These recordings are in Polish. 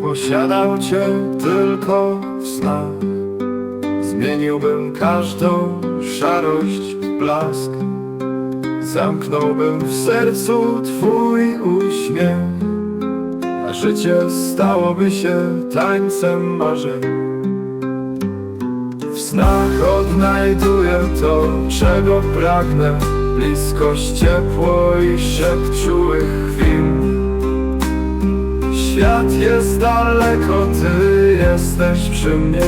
posiadał cię tylko w snach Zmieniłbym każdą szarość w blask. Zamknąłbym w sercu twój uśmiech A życie stałoby się tańcem marzeń. W snach odnajduję to, czego pragnę. Bliskość, ciepło i szept czułych chwil Świat jest daleko, ty jesteś przy mnie.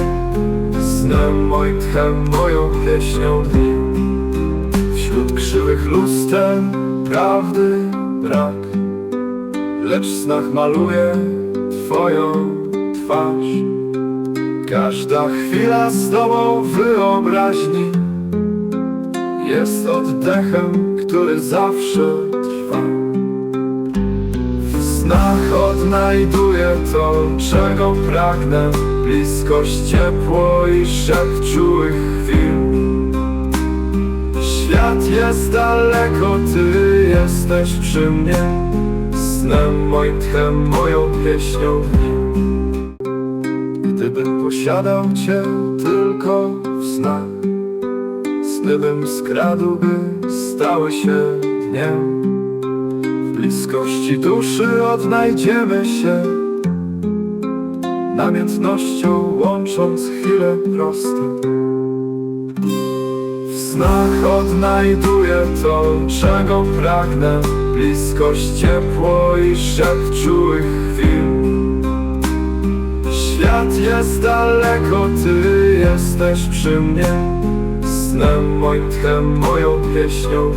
Snem moim tchem, moją pieśnią. Dni Wśród krzywych luster prawdy brak. Lecz w snach maluję twoją twarz. Każda chwila z tobą wyobraźni Jest oddechem, który zawsze odnajduję to, czego pragnę. Bliskość, ciepło i szept czułych chwil. Świat jest daleko, ty jesteś przy mnie. Snem moim tchem, moją pieśnią. Gdybym posiadał cię tylko w snach Sny bym skradł, by stały się dniem w bliskości duszy odnajdziemy się. Namiętnością łącząc chwile proste. W snach odnajduję to, czego pragnę. Bliskość, ciepło i szept czułych chwil. Świat jest daleko, ty jesteś przy mnie. Snem moim tchem, moją pieśnią